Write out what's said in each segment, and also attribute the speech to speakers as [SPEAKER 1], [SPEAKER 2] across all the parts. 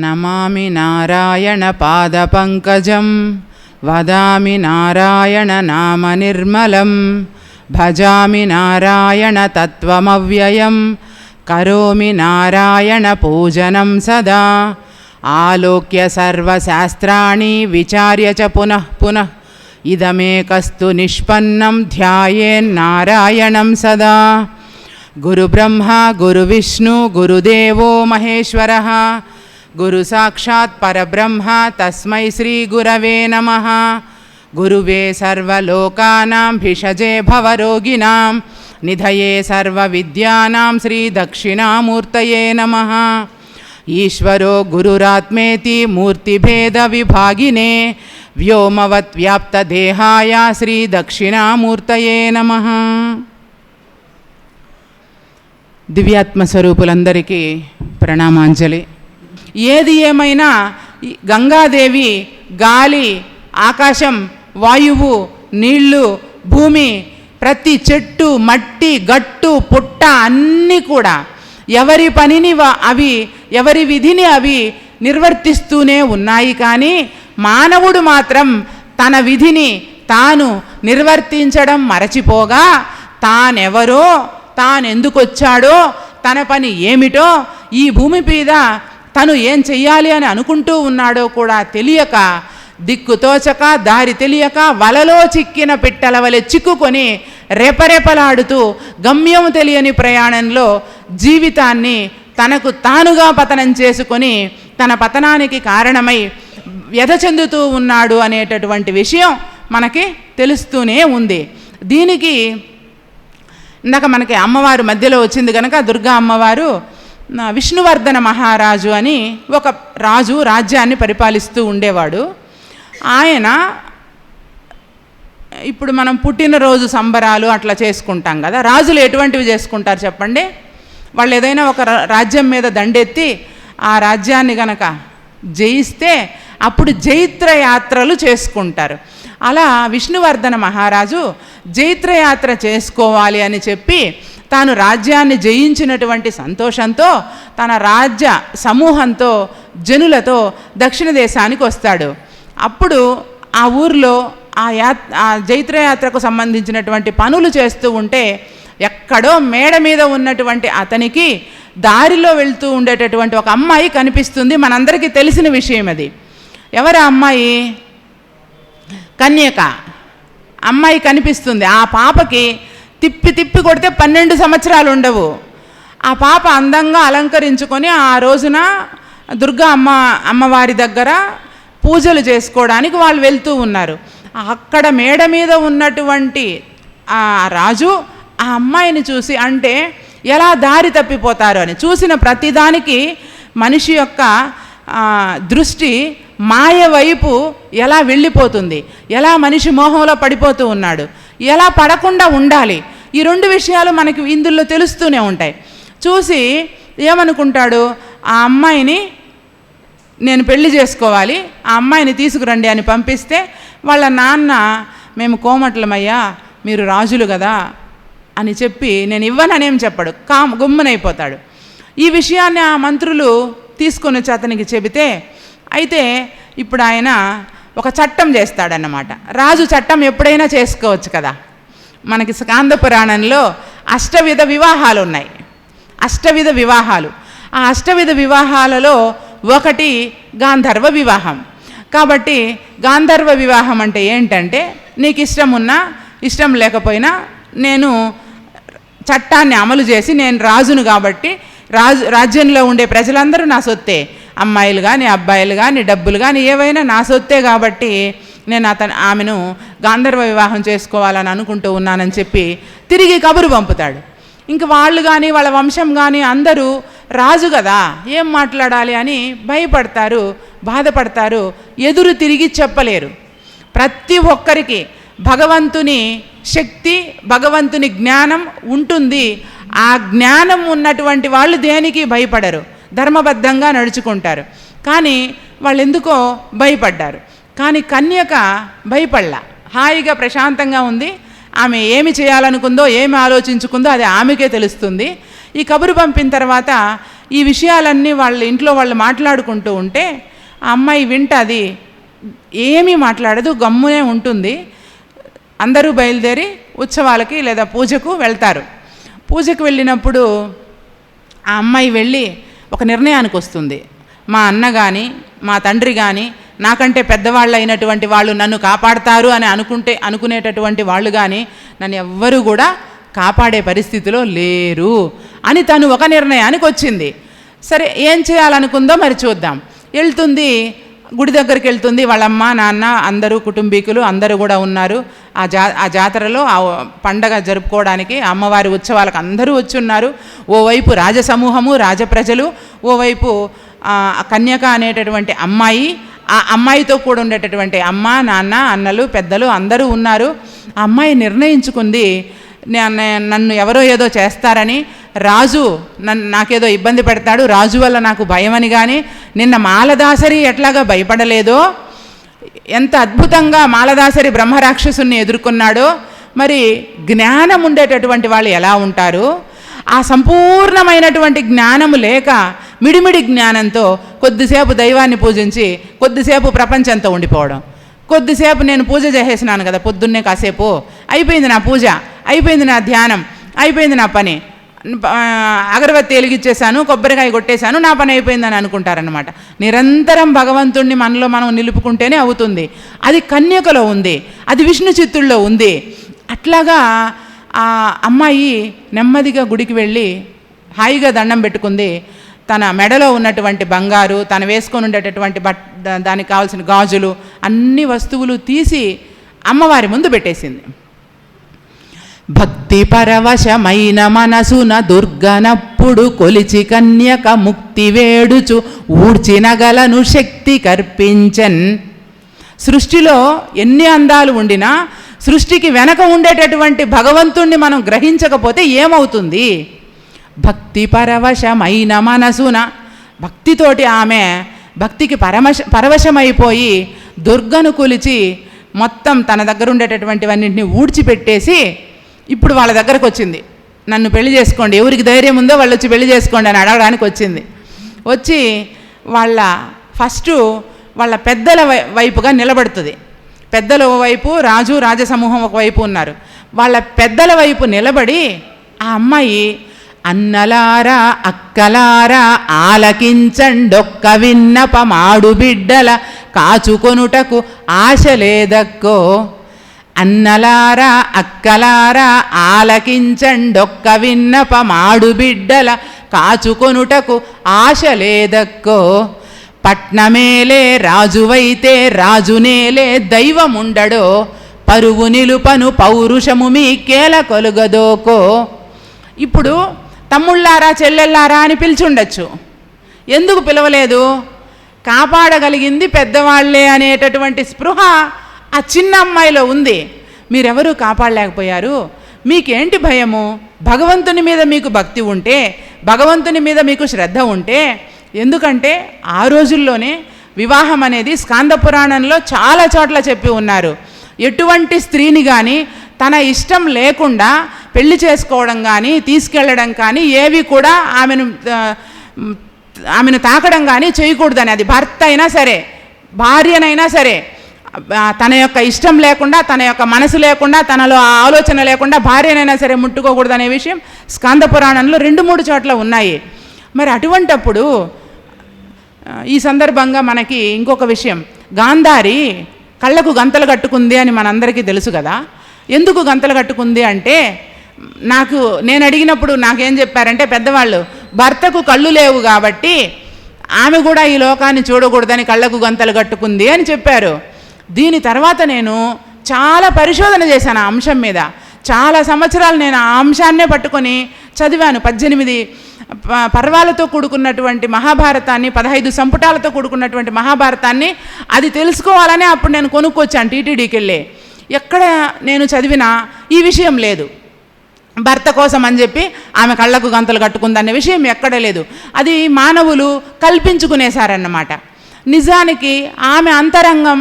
[SPEAKER 1] నమామి నారాయణ పాదపంకజం వదామి నారాయణ నామ నిర్మలం భజామి నారాయణ తత్వమవ్యయం కరోమి నారాయణ పూజనం సదా ఆలోక్య సర్వశాస్త్రాణి విచార్య చ పునః పునః ఇదమేకస్తు నిష్పన్నం ధ్యాయేన్నారాయణం సదా గురుబ్రహ్మ గురువిష్ణు గురుదేవో మహేశ్వరः గురు సాక్షాత్ పరబ్రహ్మ తస్మై శ్రీ గురవే నమ గురువే సర్వలోకానాం భిషజే భవరోగిణాం నిధయే సర్వవిద్యానాం శ్రీ దక్షిణామూర్తయే నమ ఈశ్వరో గురురాత్మేతి మూర్తిభేద విభాగినే వ్యోమవద్వ్యాప్తదేహాయ శ్రీ దక్షిణామూర్తయే నమ
[SPEAKER 2] దివ్యాత్మస్వరూపులందరికీ ప్రణామాంజలి ఏది ఏమైనా గంగాదేవి గాలి ఆకాశం వాయువు నీళ్లు భూమి ప్రతి చెట్టు మట్టి గట్టు పుట్ట అన్నీ కూడా ఎవరి పనిని అవి ఎవరి విధిని అవి నిర్వర్తిస్తూనే ఉన్నాయి కానీ మానవుడు మాత్రం తన విధిని తాను నిర్వర్తించడం మరచిపోగా తానెవరో తానెందుకొచ్చాడో తన పని ఏమిటో ఈ భూమి మీద తను ఏం చెయ్యాలి అని అనుకుంటూ ఉన్నాడో కూడా తెలియక దిక్కుతోచక దారి తెలియక వలలో చిక్కిన పిట్టల వలె చిక్కుకొని రెపరెపలాడుతూ గమ్యం తెలియని ప్రయాణంలో జీవితాన్ని తనకు తానుగా పతనం చేసుకొని తన పతనానికి కారణమై వ్యధ చెందుతూ ఉన్నాడు అనేటటువంటి విషయం మనకి తెలుస్తూనే ఉంది దీనికి ఇందాక మనకి అమ్మవారు మధ్యలో వచ్చింది కనుక దుర్గా అమ్మవారు విష్ణువర్ధన మహారాజు అని ఒక రాజు రాజ్యాన్ని పరిపాలిస్తూ ఉండేవాడు ఆయన ఇప్పుడు మనం పుట్టినరోజు సంబరాలు అట్లా చేసుకుంటాం కదా రాజులు ఎటువంటివి చేసుకుంటారు చెప్పండి వాళ్ళు ఏదైనా ఒక రాజ్యం మీద దండెత్తి ఆ రాజ్యాన్ని గనక జయిస్తే అప్పుడు జైత్రయాత్రలు చేసుకుంటారు అలా విష్ణువర్ధన మహారాజు జైత్రయాత్ర చేసుకోవాలి అని చెప్పి తాను రాజ్యాన్ని జయించినటువంటి సంతోషంతో తన రాజ్య సమూహంతో జనులతో దక్షిణ దేశానికి వస్తాడు అప్పుడు ఆ ఊర్లో ఆ యాత్ ఆ జైత్రయాత్రకు సంబంధించినటువంటి పనులు చేస్తూ ఉంటే ఎక్కడో మేడ మీద ఉన్నటువంటి అతనికి దారిలో వెళ్తూ ఉండేటటువంటి ఒక అమ్మాయి కనిపిస్తుంది మనందరికీ తెలిసిన విషయం అది ఎవరు అమ్మాయి కన్యక అమ్మాయి కనిపిస్తుంది ఆ పాపకి తిప్పి తిప్పి కొడితే పన్నెండు సంవత్సరాలు ఉండవు ఆ పాప అందంగా అలంకరించుకొని ఆ రోజున దుర్గా అమ్మ అమ్మవారి దగ్గర పూజలు చేసుకోవడానికి వాళ్ళు వెళ్తూ ఉన్నారు అక్కడ మేడ మీద ఉన్నటువంటి ఆ రాజు ఆ అమ్మాయిని చూసి అంటే ఎలా దారి తప్పిపోతారు అని చూసిన ప్రతిదానికి మనిషి యొక్క దృష్టి మాయ వైపు ఎలా వెళ్ళిపోతుంది ఎలా మనిషి మోహంలో పడిపోతూ ఉన్నాడు ఎలా పడకుండా ఉండాలి ఈ రెండు విషయాలు మనకి ఇందులో తెలుస్తూనే ఉంటాయి చూసి ఏమనుకుంటాడు ఆ అమ్మాయిని నేను పెళ్లి చేసుకోవాలి ఆ అమ్మాయిని తీసుకురండి అని పంపిస్తే వాళ్ళ నాన్న మేము కోమట్లమయ్యా మీరు రాజులు కదా అని చెప్పి నేను ఇవ్వననేం చెప్పాడు కామ్ గుమ్మనైపోతాడు ఈ విషయాన్ని ఆ మంత్రులు తీసుకొని వచ్చి అతనికి చెబితే అయితే ఇప్పుడు ఆయన ఒక చట్టం చేస్తాడన్నమాట రాజు చట్టం ఎప్పుడైనా చేసుకోవచ్చు కదా మనకి స్కాంద పురాణంలో అష్టవిధ వివాహాలు ఉన్నాయి అష్టవిధ వివాహాలు ఆ అష్టవిధ వివాహాలలో ఒకటి గాంధర్వ వివాహం కాబట్టి గాంధర్వ వివాహం అంటే ఏంటంటే నీకు ఇష్టం ఉన్నా ఇష్టం లేకపోయినా నేను చట్టాన్ని అమలు చేసి నేను రాజును కాబట్టి రాజు రాజ్యంలో ఉండే ప్రజలందరూ నా సొత్తే అమ్మాయిలు కానీ అబ్బాయిలు కానీ డబ్బులు కానీ ఏవైనా నా సొత్తే కాబట్టి నేను అతను ఆమెను గాంధర్వ వివాహం చేసుకోవాలని అనుకుంటూ ఉన్నానని చెప్పి తిరిగి కబురు పంపుతాడు ఇంక వాళ్ళు కానీ వాళ్ళ వంశం కానీ అందరూ రాజు కదా ఏం మాట్లాడాలి అని భయపడతారు బాధపడతారు ఎదురు తిరిగి చెప్పలేరు ప్రతి ఒక్కరికి భగవంతుని శక్తి భగవంతుని జ్ఞానం ఉంటుంది ఆ జ్ఞానం ఉన్నటువంటి వాళ్ళు దేనికి భయపడరు ధర్మబద్ధంగా నడుచుకుంటారు కానీ వాళ్ళు ఎందుకో భయపడ్డారు కానీ కన్యక భయపడలా హాయిగా ప్రశాంతంగా ఉంది ఆమె ఏమి చేయాలనుకుందో ఏమి ఆలోచించుకుందో అది ఆమెకే తెలుస్తుంది ఈ కబురు పంపిన తర్వాత ఈ విషయాలన్నీ వాళ్ళ ఇంట్లో వాళ్ళు మాట్లాడుకుంటూ ఉంటే ఆ అమ్మాయి వింట అది ఏమీ మాట్లాడదు గమ్మునే ఉంటుంది అందరూ బయలుదేరి ఉత్సవాలకి లేదా పూజకు వెళ్తారు పూజకు వెళ్ళినప్పుడు ఆ అమ్మాయి వెళ్ళి ఒక నిర్ణయానికి వస్తుంది మా అన్న కానీ మా తండ్రి కానీ నాకంటే పెద్దవాళ్ళు అయినటువంటి వాళ్ళు నన్ను కాపాడతారు అని అనుకుంటే అనుకునేటటువంటి వాళ్ళు కానీ నన్ను ఎవ్వరూ కూడా కాపాడే పరిస్థితిలో లేరు అని తను ఒక నిర్ణయానికి వచ్చింది సరే ఏం చేయాలనుకుందో మరి చూద్దాం వెళ్తుంది గుడి దగ్గరికి వెళ్తుంది వాళ్ళ అమ్మ నాన్న అందరూ కుటుంబీకులు అందరూ కూడా ఉన్నారు ఆ జా ఆ జాతరలో ఆ పండగ జరుపుకోవడానికి అమ్మవారి ఉత్సవాలకు అందరూ వచ్చి ఉన్నారు ఓవైపు రాజసమూహము రాజప్రజలు ఓవైపు కన్యక అనేటటువంటి అమ్మాయి ఆ అమ్మాయితో కూడా ఉండేటటువంటి అమ్మ నాన్న అన్నలు పెద్దలు అందరూ ఉన్నారు ఆ అమ్మాయి నిర్ణయించుకుంది నన్ను ఎవరో ఏదో చేస్తారని రాజు నన్ను నాకేదో ఇబ్బంది పెడతాడు రాజు వల్ల నాకు భయం అని కానీ నిన్న మాలదాసరి ఎట్లాగా భయపడలేదో ఎంత అద్భుతంగా మాలదాసరి బ్రహ్మరాక్షసుని ఎదుర్కొన్నాడో మరి జ్ఞానం ఉండేటటువంటి వాళ్ళు ఎలా ఉంటారు ఆ సంపూర్ణమైనటువంటి జ్ఞానము లేక మిడిమిడి జ్ఞానంతో కొద్దిసేపు దైవాన్ని పూజించి కొద్దిసేపు ప్రపంచంతో ఉండిపోవడం కొద్దిసేపు నేను పూజ చేసేసినాను కదా పొద్దున్నే కాసేపు అయిపోయింది నా పూజ అయిపోయింది నా ధ్యానం అయిపోయింది నా పని అగరబత్తి వెలిగిచ్చేసాను కొబ్బరికాయ కొట్టేశాను నా పని అయిపోయిందని అనుకుంటారనమాట నిరంతరం భగవంతుణ్ణి మనలో మనం నిలుపుకుంటేనే అవుతుంది అది కన్యకలో ఉంది అది విష్ణు చిత్తుల్లో ఉంది అట్లాగా ఆ అమ్మాయి నెమ్మదిగా గుడికి వెళ్ళి హాయిగా దండం పెట్టుకుంది తన మెడలో ఉన్నటువంటి బంగారు తను వేసుకొని ఉండేటటువంటి బట్ దానికి కావాల్సిన గాజులు అన్ని వస్తువులు తీసి అమ్మవారి ముందు పెట్టేసింది భక్తి పరవశమైన మనసున దుర్గనప్పుడు కొలిచి కన్యక ముక్తి వేడుచు ఊడ్చినగలను శక్తి కర్పించన్ సృష్టిలో ఎన్ని అందాలు ఉండినా సృష్టికి వెనక ఉండేటటువంటి భగవంతుణ్ణి మనం గ్రహించకపోతే ఏమవుతుంది భక్తి పరవశమైన మనసున భక్తితోటి ఆమె భక్తికి పరమశ పరవశమైపోయి దుర్గను కొలిచి మొత్తం తన దగ్గర ఉండేటటువంటివన్నింటినీ ఊడ్చిపెట్టేసి ఇప్పుడు వాళ్ళ దగ్గరకు వచ్చింది నన్ను పెళ్లి చేసుకోండి ఎవరికి ధైర్యం ఉందో వాళ్ళు వచ్చి పెళ్లి చేసుకోండి అని అడగడానికి వచ్చింది వచ్చి వాళ్ళ ఫస్ట్ వాళ్ళ పెద్దల వైపుగా నిలబడుతుంది పెద్దల వైపు రాజు రాజసమూహం ఒకవైపు ఉన్నారు వాళ్ళ పెద్దల వైపు నిలబడి ఆ అమ్మాయి అన్నలారా అక్కలారా ఆలకించండొక్క విన్నపమాడు బిడ్డల కాచుకొనుటకు ఆశ లేదక్కో అన్నలారా అక్కలారా ఆలకించండొక్క మాడు బిడ్డల కాచుకొనుటకు ఆశ లేదక్కో పట్నమేలే రాజువైతే రాజునేలే దైవముండడో పరువు నిలుపను పౌరుషము మీ కేల కొలుగదోకో ఇప్పుడు తమ్ముళ్ళారా చెల్లెళ్ళారా అని పిలిచుండొచ్చు ఎందుకు పిలవలేదు కాపాడగలిగింది పెద్దవాళ్లే అనేటటువంటి స్పృహ ఆ చిన్న అమ్మాయిలో ఉంది మీరెవరూ కాపాడలేకపోయారు మీకేంటి భయము భగవంతుని మీద మీకు భక్తి ఉంటే భగవంతుని మీద మీకు శ్రద్ధ ఉంటే ఎందుకంటే ఆ రోజుల్లోనే వివాహం అనేది స్కాంద పురాణంలో చాలా చోట్ల చెప్పి ఉన్నారు ఎటువంటి స్త్రీని కానీ తన ఇష్టం లేకుండా పెళ్లి చేసుకోవడం కానీ తీసుకెళ్ళడం కానీ ఏవి కూడా ఆమెను ఆమెను తాకడం కానీ చేయకూడదని అది భర్త అయినా సరే భార్యనైనా సరే తన యొక్క ఇష్టం లేకుండా తన యొక్క మనసు లేకుండా తనలో ఆలోచన లేకుండా భార్యనైనా సరే ముట్టుకోకూడదు అనే విషయం స్కంద పురాణంలో రెండు మూడు చోట్ల ఉన్నాయి మరి అటువంటప్పుడు ఈ సందర్భంగా మనకి ఇంకొక విషయం గాంధారి కళ్ళకు గంతలు కట్టుకుంది అని మనందరికీ తెలుసు కదా ఎందుకు గంతలు కట్టుకుంది అంటే నాకు నేను అడిగినప్పుడు నాకేం చెప్పారంటే పెద్దవాళ్ళు భర్తకు కళ్ళు లేవు కాబట్టి ఆమె కూడా ఈ లోకాన్ని చూడకూడదని కళ్ళకు గంతలు కట్టుకుంది అని చెప్పారు దీని తర్వాత నేను చాలా పరిశోధన చేశాను ఆ అంశం మీద చాలా సంవత్సరాలు నేను ఆ అంశాన్నే పట్టుకొని చదివాను పద్దెనిమిది పర్వాలతో కూడుకున్నటువంటి మహాభారతాన్ని పదహైదు సంపుటాలతో కూడుకున్నటువంటి మహాభారతాన్ని అది తెలుసుకోవాలని అప్పుడు నేను కొనుక్కొచ్చాను టీటీడీకి వెళ్ళి ఎక్కడ నేను చదివినా ఈ విషయం లేదు భర్త కోసం అని చెప్పి ఆమె కళ్ళకు గంతలు కట్టుకుందనే విషయం ఎక్కడ లేదు అది మానవులు కల్పించుకునేశారన్నమాట నిజానికి ఆమె అంతరంగం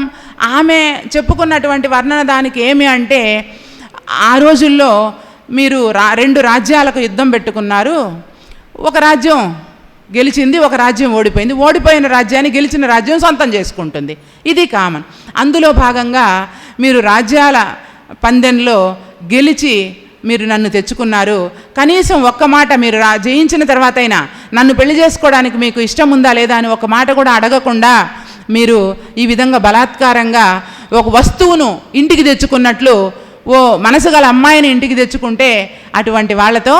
[SPEAKER 2] ఆమె చెప్పుకున్నటువంటి వర్ణన దానికి ఏమి అంటే ఆ రోజుల్లో మీరు రా రెండు రాజ్యాలకు యుద్ధం పెట్టుకున్నారు ఒక రాజ్యం గెలిచింది ఒక రాజ్యం ఓడిపోయింది ఓడిపోయిన రాజ్యాన్ని గెలిచిన రాజ్యం సొంతం చేసుకుంటుంది ఇది కామన్ అందులో భాగంగా మీరు రాజ్యాల పందెంలో గెలిచి మీరు నన్ను తెచ్చుకున్నారు కనీసం ఒక్క మాట మీరు జయించిన తర్వాతైనా నన్ను పెళ్లి చేసుకోవడానికి మీకు ఇష్టం ఉందా లేదా అని ఒక మాట కూడా అడగకుండా మీరు ఈ విధంగా బలాత్కారంగా ఒక వస్తువును ఇంటికి తెచ్చుకున్నట్లు ఓ మనసు గల అమ్మాయిని ఇంటికి తెచ్చుకుంటే అటువంటి వాళ్ళతో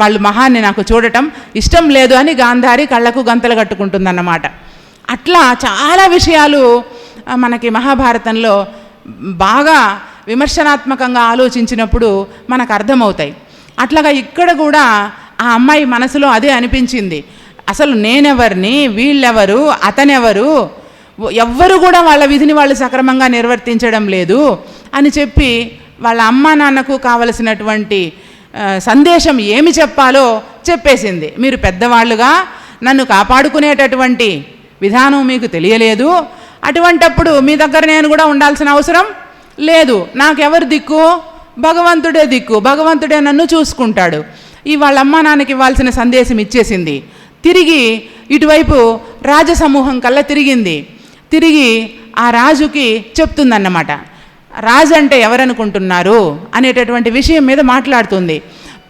[SPEAKER 2] వాళ్ళు మహాన్ని నాకు చూడటం ఇష్టం లేదు అని గాంధారి కళ్ళకు గంతలు కట్టుకుంటుందన్నమాట అట్లా చాలా విషయాలు మనకి మహాభారతంలో బాగా విమర్శనాత్మకంగా ఆలోచించినప్పుడు మనకు అర్థమవుతాయి అట్లాగా ఇక్కడ కూడా ఆ అమ్మాయి మనసులో అదే అనిపించింది అసలు నేనెవరిని వీళ్ళెవరు అతనెవరు ఎవ్వరు కూడా వాళ్ళ విధిని వాళ్ళు సక్రమంగా నిర్వర్తించడం లేదు అని చెప్పి వాళ్ళ అమ్మ నాన్నకు కావలసినటువంటి సందేశం ఏమి చెప్పాలో చెప్పేసింది మీరు పెద్దవాళ్ళుగా నన్ను కాపాడుకునేటటువంటి విధానం మీకు తెలియలేదు అటువంటప్పుడు మీ దగ్గర నేను కూడా ఉండాల్సిన అవసరం లేదు నాకెవరు దిక్కు భగవంతుడే దిక్కు భగవంతుడే నన్ను చూసుకుంటాడు ఈ వాళ్ళ అమ్మ నాన్నకి ఇవ్వాల్సిన సందేశం ఇచ్చేసింది తిరిగి ఇటువైపు రాజసమూహం కల్లా తిరిగింది తిరిగి ఆ రాజుకి చెప్తుందన్నమాట రాజు అంటే ఎవరనుకుంటున్నారు అనేటటువంటి విషయం మీద మాట్లాడుతుంది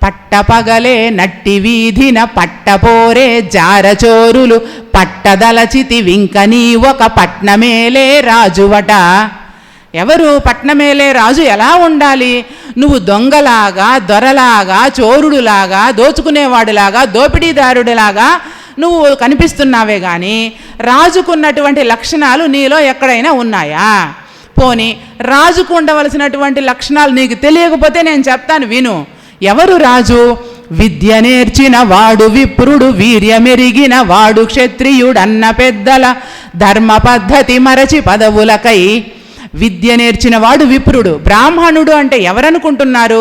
[SPEAKER 2] పట్టపగలే నట్టి వీధిన పట్టపోరే జారచోరులు పట్టదలచితి వింకని ఒక పట్నమేలే రాజువట ఎవరు పట్నమేలే రాజు ఎలా ఉండాలి నువ్వు దొంగలాగా దొరలాగా చోరుడులాగా దోచుకునేవాడులాగా దోపిడీదారుడిలాగా నువ్వు కనిపిస్తున్నావే కానీ రాజుకున్నటువంటి లక్షణాలు నీలో ఎక్కడైనా ఉన్నాయా పోని రాజుకు ఉండవలసినటువంటి లక్షణాలు నీకు తెలియకపోతే నేను చెప్తాను విను ఎవరు రాజు విద్య నేర్చిన వాడు విప్రుడు వీర్యమెరిగిన వాడు క్షత్రియుడన్న పెద్దల ధర్మ పద్ధతి మరచి పదవులకై విద్య నేర్చిన వాడు విప్రుడు బ్రాహ్మణుడు అంటే ఎవరనుకుంటున్నారు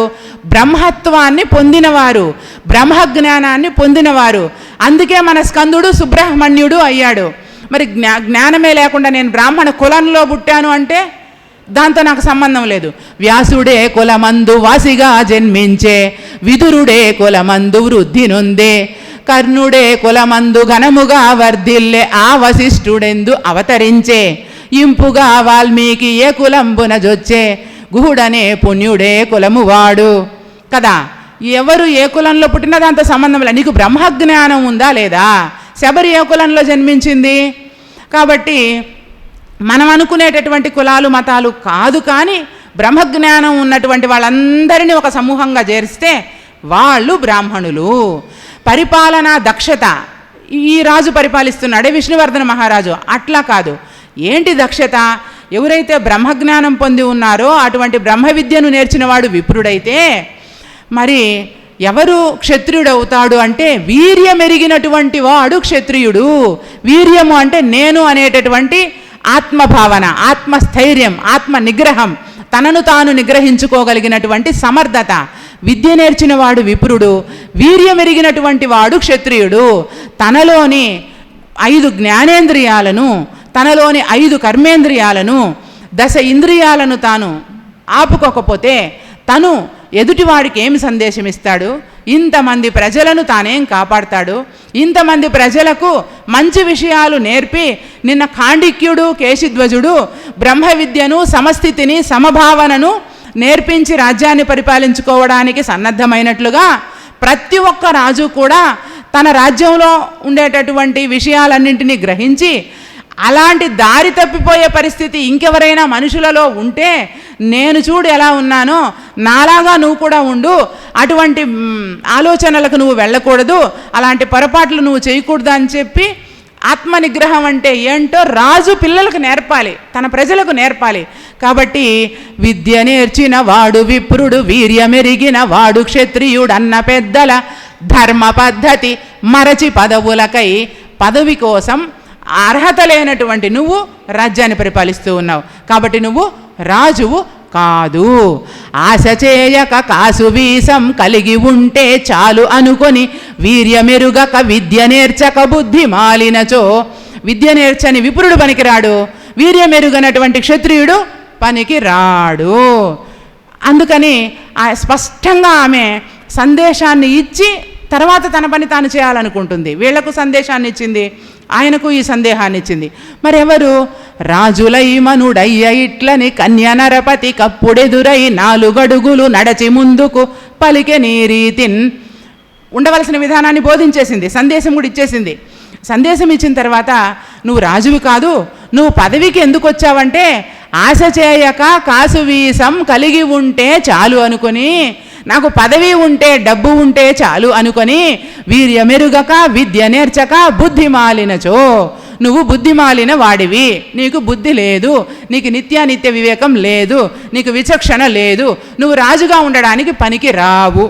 [SPEAKER 2] బ్రహ్మత్వాన్ని పొందినవారు బ్రహ్మజ్ఞానాన్ని పొందినవారు అందుకే మన స్కందుడు సుబ్రహ్మణ్యుడు అయ్యాడు మరి జ్ఞా జ్ఞానమే లేకుండా నేను బ్రాహ్మణ కులంలో పుట్టాను అంటే దాంతో నాకు సంబంధం లేదు వ్యాసుడే కులమందు వాసిగా జన్మించే విదురుడే కులమందు వృద్ధి నుందే కర్ణుడే కులమందు ఘనముగా వర్ధిల్లే ఆ వశిష్ఠుడెందు అవతరించే ఇంపుగా వాల్మీకి ఏ కులంబున జొచ్చే గుహుడనే పుణ్యుడే కులము వాడు కదా ఎవరు ఏ కులంలో పుట్టినా దాంతో సంబంధం లేదు నీకు బ్రహ్మజ్ఞానం ఉందా లేదా శబరి ఏ కులంలో జన్మించింది కాబట్టి మనం అనుకునేటటువంటి కులాలు మతాలు కాదు కానీ బ్రహ్మజ్ఞానం ఉన్నటువంటి వాళ్ళందరినీ ఒక సమూహంగా చేరిస్తే వాళ్ళు బ్రాహ్మణులు పరిపాలనా దక్షత ఈ రాజు పరిపాలిస్తున్నాడే విష్ణువర్ధన మహారాజు అట్లా కాదు ఏంటి దక్షత ఎవరైతే బ్రహ్మజ్ఞానం పొంది ఉన్నారో అటువంటి బ్రహ్మ విద్యను నేర్చినవాడు విప్రుడైతే మరి ఎవరు క్షత్రియుడవుతాడు అంటే వీర్యమెరిగినటువంటి వాడు క్షత్రియుడు వీర్యము అంటే నేను అనేటటువంటి ఆత్మభావన ఆత్మస్థైర్యం ఆత్మ నిగ్రహం తనను తాను నిగ్రహించుకోగలిగినటువంటి సమర్థత విద్య నేర్చిన వాడు విపురుడు వీర్యమెరిగినటువంటి వాడు క్షత్రియుడు తనలోని ఐదు జ్ఞానేంద్రియాలను తనలోని ఐదు కర్మేంద్రియాలను దశ ఇంద్రియాలను తాను ఆపుకోకపోతే తను ఎదుటివాడికి ఏమి సందేశం ఇస్తాడు ఇంతమంది ప్రజలను తానేం కాపాడతాడు ఇంతమంది ప్రజలకు మంచి విషయాలు నేర్పి నిన్న కాండిక్యుడు కేశిధ్వజుడు బ్రహ్మ విద్యను సమస్థితిని సమభావనను నేర్పించి రాజ్యాన్ని పరిపాలించుకోవడానికి సన్నద్ధమైనట్లుగా ప్రతి ఒక్క రాజు కూడా తన రాజ్యంలో ఉండేటటువంటి విషయాలన్నింటినీ గ్రహించి అలాంటి దారి తప్పిపోయే పరిస్థితి ఇంకెవరైనా మనుషులలో ఉంటే నేను చూడు ఎలా ఉన్నానో నాలాగా నువ్వు కూడా ఉండు అటువంటి ఆలోచనలకు నువ్వు వెళ్ళకూడదు అలాంటి పొరపాట్లు నువ్వు చేయకూడదు అని చెప్పి ఆత్మ నిగ్రహం అంటే ఏంటో రాజు పిల్లలకు నేర్పాలి తన ప్రజలకు నేర్పాలి కాబట్టి విద్య నేర్చిన వాడు విప్రుడు వీర్యమెరిగిన వాడు క్షత్రియుడు అన్న పెద్దల ధర్మ పద్ధతి మరచి పదవులకై పదవి కోసం అర్హత లేనటువంటి నువ్వు రాజ్యాన్ని పరిపాలిస్తూ ఉన్నావు కాబట్టి నువ్వు రాజువు కాదు ఆశ కాసు వీసం కలిగి ఉంటే చాలు అనుకొని వీర్యమెరుగక విద్య నేర్చక బుద్ధి మాలినచో విద్య నేర్చని విపురుడు పనికిరాడు వీర్యమెరుగనటువంటి క్షత్రియుడు పనికి రాడు అందుకని స్పష్టంగా ఆమె సందేశాన్ని ఇచ్చి తర్వాత తన పని తాను చేయాలనుకుంటుంది వీళ్లకు సందేశాన్ని ఇచ్చింది ఆయనకు ఈ సందేహాన్ని ఇచ్చింది మరెవరు రాజులై మనుడయ్య ఇట్లని నరపతి కప్పుడెదురై నాలుగడుగులు నడచి ముందుకు పలికె నీ రీతిన్ ఉండవలసిన విధానాన్ని బోధించేసింది సందేశం కూడా ఇచ్చేసింది సందేశం ఇచ్చిన తర్వాత నువ్వు రాజువి కాదు నువ్వు పదవికి ఎందుకు వచ్చావంటే ఆశ చేయక కాసు వీసం కలిగి ఉంటే చాలు అనుకుని నాకు పదవి ఉంటే డబ్బు ఉంటే చాలు అనుకొని వీర్యమెరుగక విద్య నేర్చక బుద్ధి మాలినచో నువ్వు బుద్ధి మాలిన వాడివి నీకు బుద్ధి లేదు నీకు నిత్యానిత్య వివేకం లేదు నీకు విచక్షణ లేదు నువ్వు రాజుగా ఉండడానికి పనికి రావు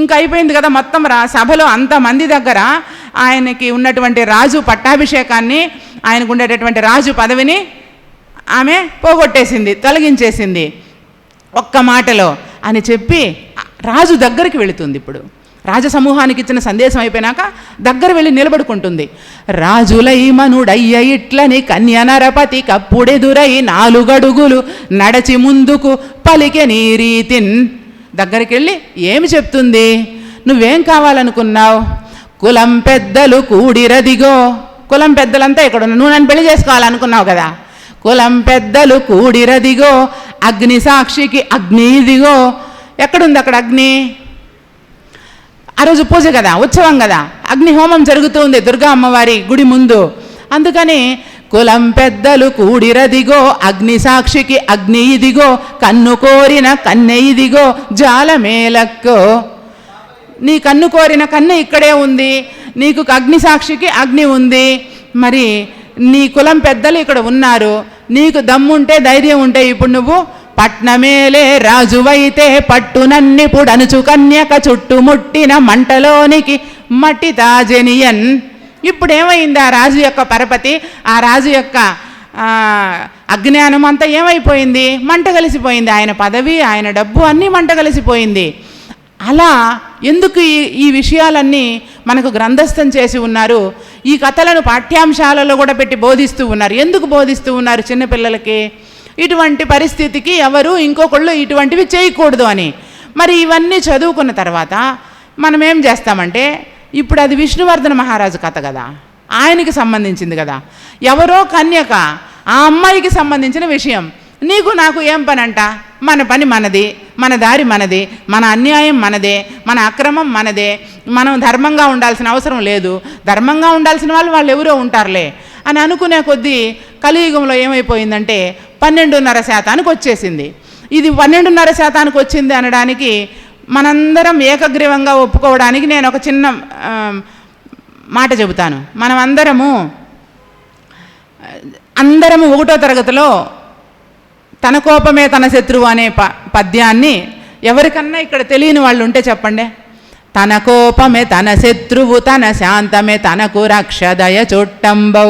[SPEAKER 2] ఇంకా అయిపోయింది కదా మొత్తం రా సభలో అంతమంది దగ్గర ఆయనకి ఉన్నటువంటి రాజు పట్టాభిషేకాన్ని ఆయనకు ఉండేటటువంటి రాజు పదవిని ఆమె పోగొట్టేసింది తొలగించేసింది ఒక్క మాటలో అని చెప్పి రాజు దగ్గరికి వెళుతుంది ఇప్పుడు రాజసమూహానికి ఇచ్చిన సందేశం అయిపోయినాక దగ్గర వెళ్ళి నిలబడుకుంటుంది రాజులై మనుడయ్య ఇట్లని కన్యనరపతి కప్పుడెదురై నాలుగడుగులు నడచి ముందుకు పలికే నీ రీతిన్ దగ్గరికి వెళ్ళి ఏమి చెప్తుంది నువ్వేం కావాలనుకున్నావు కులం పెద్దలు కూడిరదిగో కులం పెద్దలంతా ఇక్కడ నువ్వు నన్ను పెళ్లి చేసుకోవాలనుకున్నావు కదా కులం పెద్దలు కూడిరదిగో అగ్ని సాక్షికి అగ్ని ఇదిగో ఎక్కడుంది అక్కడ అగ్ని ఆ రోజు పూజ కదా ఉత్సవం కదా అగ్ని హోమం జరుగుతూ ఉంది దుర్గా అమ్మవారి గుడి ముందు అందుకని కులం పెద్దలు కూడిరదిగో అగ్ని సాక్షికి అగ్ని ఇదిగో కన్ను కోరిన కన్నె ఇదిగో జాలమేలక్కో నీ కన్ను కోరిన కన్ను ఇక్కడే ఉంది నీకు అగ్ని సాక్షికి అగ్ని ఉంది మరి నీ కులం పెద్దలు ఇక్కడ ఉన్నారు నీకు దమ్ముంటే ధైర్యం ఉంటే ఇప్పుడు నువ్వు పట్నమేలే రాజువైతే పట్టునన్ని అణుచు కన్యక చుట్టుముట్టిన మంటలోనికి మట్టి తాజనియన్ ఇప్పుడేమైంది ఆ రాజు యొక్క పరపతి ఆ రాజు యొక్క అజ్ఞానం అంతా ఏమైపోయింది మంట కలిసిపోయింది ఆయన పదవి ఆయన డబ్బు అన్నీ మంట కలిసిపోయింది అలా ఎందుకు ఈ ఈ విషయాలన్నీ మనకు గ్రంథస్థం చేసి ఉన్నారు ఈ కథలను పాఠ్యాంశాలలో కూడా పెట్టి బోధిస్తూ ఉన్నారు ఎందుకు బోధిస్తూ ఉన్నారు చిన్నపిల్లలకి ఇటువంటి పరిస్థితికి ఎవరు ఇంకొకళ్ళు ఇటువంటివి చేయకూడదు అని మరి ఇవన్నీ చదువుకున్న తర్వాత మనం ఏం చేస్తామంటే ఇప్పుడు అది విష్ణువర్ధన మహారాజు కథ కదా ఆయనకి సంబంధించింది కదా ఎవరో కన్యక ఆ అమ్మాయికి సంబంధించిన విషయం నీకు నాకు ఏం పని అంట మన పని మనది మన దారి మనది మన అన్యాయం మనదే మన అక్రమం మనదే మనం ధర్మంగా ఉండాల్సిన అవసరం లేదు ధర్మంగా ఉండాల్సిన వాళ్ళు వాళ్ళు ఎవరో ఉంటారులే అని అనుకునే కొద్దీ కలియుగంలో ఏమైపోయిందంటే పన్నెండున్నర శాతానికి వచ్చేసింది ఇది పన్నెండున్నర శాతానికి వచ్చింది అనడానికి మనందరం ఏకగ్రీవంగా ఒప్పుకోవడానికి నేను ఒక చిన్న మాట చెబుతాను మనం అందరము అందరము ఒకటో తరగతిలో తన కోపమే తన శత్రువు అనే ప పద్యాన్ని ఎవరికన్నా ఇక్కడ తెలియని వాళ్ళు ఉంటే చెప్పండి తన కోపమే తన శత్రువు తన శాంతమే తనకు రక్షదయ చుట్టంబౌ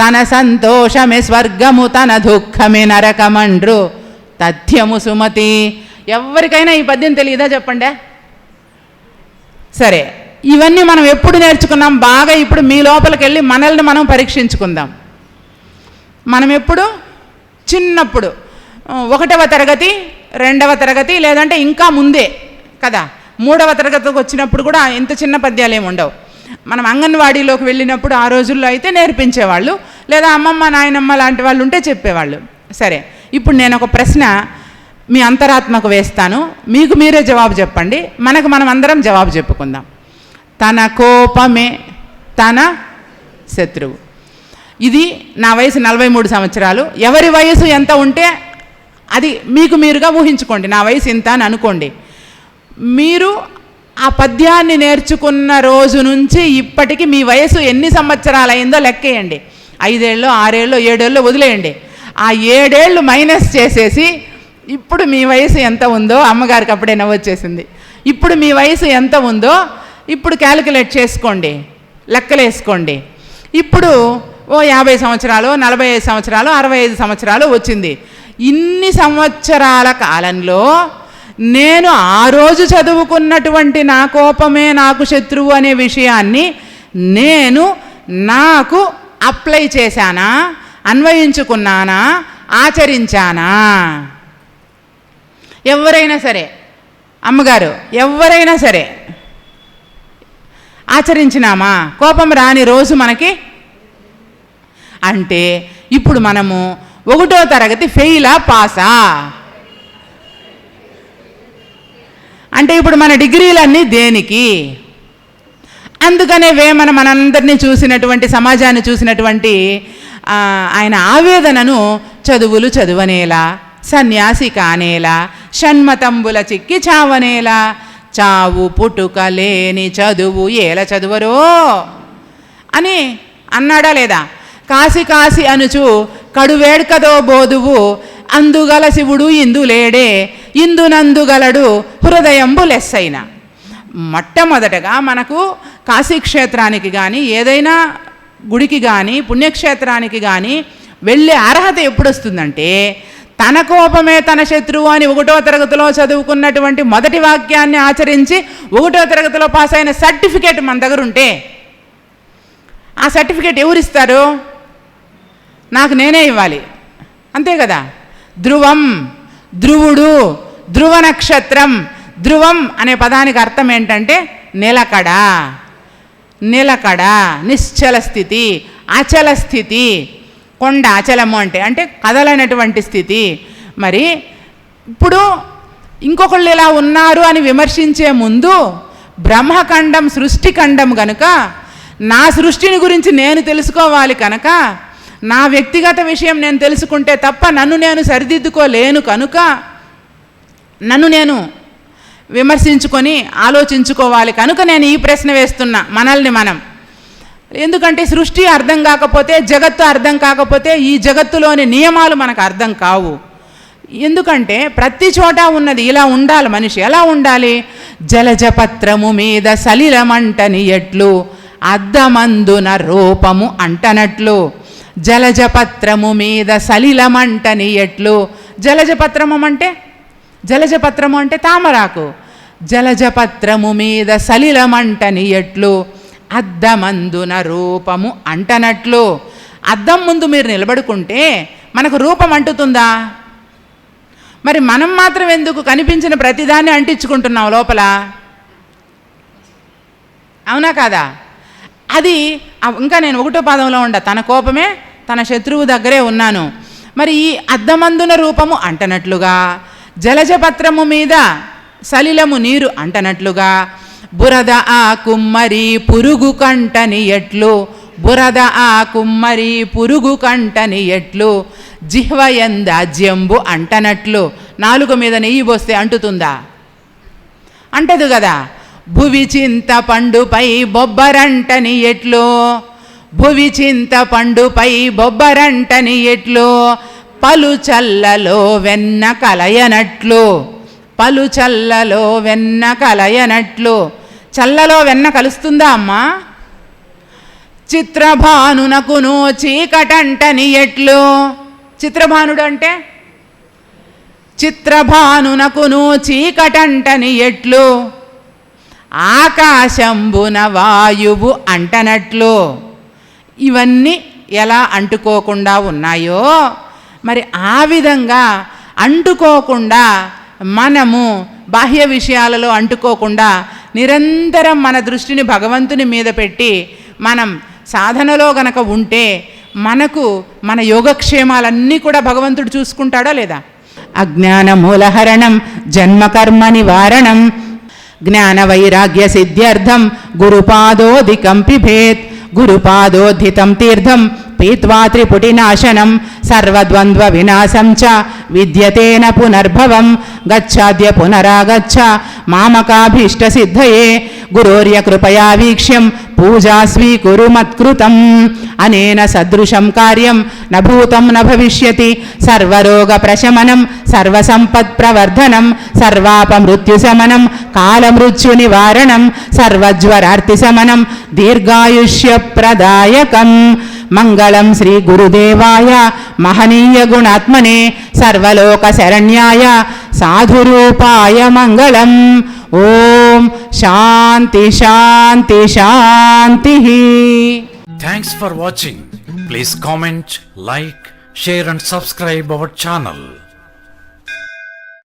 [SPEAKER 2] తన సంతోషమే స్వర్గము తన దుఃఖమే నరకమండ్రు తథ్యము సుమతి ఎవరికైనా ఈ పద్యం తెలియదా చెప్పండి సరే ఇవన్నీ మనం ఎప్పుడు నేర్చుకున్నాం బాగా ఇప్పుడు మీ లోపలికి వెళ్ళి మనల్ని మనం పరీక్షించుకుందాం మనం ఎప్పుడు చిన్నప్పుడు ఒకటవ తరగతి రెండవ తరగతి లేదంటే ఇంకా ముందే కదా మూడవ తరగతికి వచ్చినప్పుడు కూడా ఎంత చిన్న పద్యాలు ఏమి ఉండవు మనం అంగన్వాడీలోకి వెళ్ళినప్పుడు ఆ రోజుల్లో అయితే నేర్పించేవాళ్ళు లేదా అమ్మమ్మ నాయనమ్మ లాంటి వాళ్ళు ఉంటే చెప్పేవాళ్ళు సరే ఇప్పుడు నేను ఒక ప్రశ్న మీ అంతరాత్మకు వేస్తాను మీకు మీరే జవాబు చెప్పండి మనకు మనం అందరం జవాబు చెప్పుకుందాం తన కోపమే తన శత్రువు ఇది నా వయసు నలభై మూడు సంవత్సరాలు ఎవరి వయసు ఎంత ఉంటే అది మీకు మీరుగా ఊహించుకోండి నా వయసు ఇంత అని అనుకోండి మీరు ఆ పద్యాన్ని నేర్చుకున్న రోజు నుంచి ఇప్పటికి మీ వయసు ఎన్ని సంవత్సరాలు అయిందో లెక్కేయండి ఐదేళ్ళు ఆరేళ్ళు ఏడేళ్ళు వదిలేయండి ఆ ఏడేళ్ళు మైనస్ చేసేసి ఇప్పుడు మీ వయసు ఎంత ఉందో అమ్మగారికి అప్పుడే నవ్వొచ్చేసింది ఇప్పుడు మీ వయసు ఎంత ఉందో ఇప్పుడు క్యాలిక్యులేట్ చేసుకోండి లెక్కలేసుకోండి ఇప్పుడు ఓ యాభై సంవత్సరాలు నలభై ఐదు సంవత్సరాలు అరవై ఐదు సంవత్సరాలు వచ్చింది ఇన్ని సంవత్సరాల కాలంలో నేను ఆ రోజు చదువుకున్నటువంటి నా కోపమే నాకు శత్రువు అనే విషయాన్ని నేను నాకు అప్లై చేశానా అన్వయించుకున్నానా ఆచరించానా ఎవరైనా సరే అమ్మగారు ఎవరైనా సరే ఆచరించినామా కోపం రాని రోజు మనకి అంటే ఇప్పుడు మనము ఒకటో తరగతి ఫెయిలా పాసా అంటే ఇప్పుడు మన డిగ్రీలన్నీ దేనికి అందుకనే వేమన మనందరినీ చూసినటువంటి సమాజాన్ని చూసినటువంటి ఆయన ఆవేదనను చదువులు చదువనేలా సన్యాసి కానేలా షణ్మతంబుల చిక్కి చావనేలా చావు పుట్టుక లేని చదువు ఎలా చదువరో అని అన్నాడా లేదా కాసి కాసి అనుచు కడువేడ్కదో బోధువు అందుగల శివుడు ఇందులేడే ఇందునందుగలడు హృదయంబు లెస్సైన మొట్టమొదటగా మనకు కాశీక్షేత్రానికి కానీ ఏదైనా గుడికి కానీ పుణ్యక్షేత్రానికి కానీ వెళ్ళే అర్హత ఎప్పుడొస్తుందంటే తన కోపమే తన శత్రువు అని ఒకటో తరగతిలో చదువుకున్నటువంటి మొదటి వాక్యాన్ని ఆచరించి ఒకటో తరగతిలో పాస్ అయిన సర్టిఫికేట్ మన దగ్గర ఉంటే ఆ సర్టిఫికేట్ ఎవరిస్తారు నాకు నేనే ఇవ్వాలి అంతే కదా ధ్రువం ధ్రువుడు ధ్రువ నక్షత్రం ధ్రువం అనే పదానికి అర్థం ఏంటంటే నిలకడ నిలకడ నిశ్చల స్థితి అచల స్థితి కొండ అచలము అంటే అంటే కదలనటువంటి స్థితి మరి ఇప్పుడు ఇంకొకళ్ళు ఇలా ఉన్నారు అని విమర్శించే ముందు బ్రహ్మఖండం సృష్టిఖండం కనుక నా సృష్టిని గురించి నేను తెలుసుకోవాలి కనుక నా వ్యక్తిగత విషయం నేను తెలుసుకుంటే తప్ప నన్ను నేను సరిదిద్దుకోలేను కనుక నన్ను నేను విమర్శించుకొని ఆలోచించుకోవాలి కనుక నేను ఈ ప్రశ్న వేస్తున్నా మనల్ని మనం ఎందుకంటే సృష్టి అర్థం కాకపోతే జగత్తు అర్థం కాకపోతే ఈ జగత్తులోని నియమాలు మనకు అర్థం కావు ఎందుకంటే ప్రతి చోట ఉన్నది ఇలా ఉండాలి మనిషి ఎలా ఉండాలి జలజపత్రము మీద సలిలమంటని ఎట్లు అద్దమందున రూపము అంటనట్లు జలజపత్రము మీద సలిలమంటని ఎట్లు జలజపత్రము అంటే జలజపత్రము అంటే తామరాకు జలజపత్రము మీద సలిలమంటని ఎట్లు అద్దమందున రూపము అంటనట్లు అద్దం ముందు మీరు నిలబడుకుంటే మనకు రూపం అంటుతుందా మరి మనం మాత్రం ఎందుకు కనిపించిన ప్రతిదాన్ని అంటించుకుంటున్నాం లోపల అవునా కాదా అది ఇంకా నేను ఒకటో పాదంలో ఉండ తన కోపమే తన శత్రువు దగ్గరే ఉన్నాను మరి ఈ అద్దమందున రూపము అంటనట్లుగా జలజపత్రము మీద సలిలము నీరు అంటనట్లుగా బురద ఆ కుమ్మరి పురుగు కంటని ఎట్లు బురద ఆ కుమ్మరి పురుగు కంటని ఎట్లు జిహ్వయంద జంబు అంటనట్లు నాలుగు మీద నెయ్యి పోస్తే అంటుతుందా అంటదు కదా భువి చింతపండుపై బొబ్బరంటని ఎట్లు భువి చింతపండుపై బొబ్బరంటని ఎట్లు పలు చల్లలో వెన్న కలయనట్లు పలు చల్లలో వెన్న కలయనట్లు చల్లలో వెన్న కలుస్తుందా అమ్మా చిత్రభానునకును చీకటంటని ఎట్లు చిత్రభానుడు అంటే చిత్రభానునకును చీకటంటని ఎట్లు ఆకాశంబున వాయువు అంటనట్లు ఇవన్నీ ఎలా అంటుకోకుండా ఉన్నాయో మరి ఆ విధంగా అంటుకోకుండా మనము బాహ్య విషయాలలో అంటుకోకుండా నిరంతరం మన దృష్టిని భగవంతుని మీద పెట్టి మనం సాధనలో గనక ఉంటే మనకు మన యోగక్షేమాలన్నీ కూడా భగవంతుడు చూసుకుంటాడా లేదా అజ్ఞాన మూలహరణం జన్మకర్మ నివారణం జ్ఞాన వైరాగ్య సిద్ధ్యర్థం గురుపాదోది కంపిభేత్ గురుపాదోద్ధితం తీర్థం పీత్వా త్రిపుటినాశనం సర్వద్వంద్వ వినాశం చ విద్యతేన పునర్భవం గచ్చాద్య పునరాగచ్చ మామకాభీష్ట సిద్ధయే గురోర్య కృపయా వీక్ష్యం పూజా స్వీకురు మత్కృతం అనేన సదృశం కార్యం నభూతం న భవిష్యతి సర్వరోగ ప్రశమనం సర్వసంపత్ ప్రవర్ధనం సర్వాప మృత్యుశమనం కాలమృత్యు నివారణం సర్వజ్వరార్తిశమనం దీర్ఘాయుష్య ప్రదాయకం మంగళం శ్రీ గురుదేవాయ మహనీయ గుణాత్మనే సర్వలోక శరణ్యాయ సాధురూపాయ మంగళం ఓం శాంతి శాంతి శాంతి thanks for watching please comment like share and subscribe our channel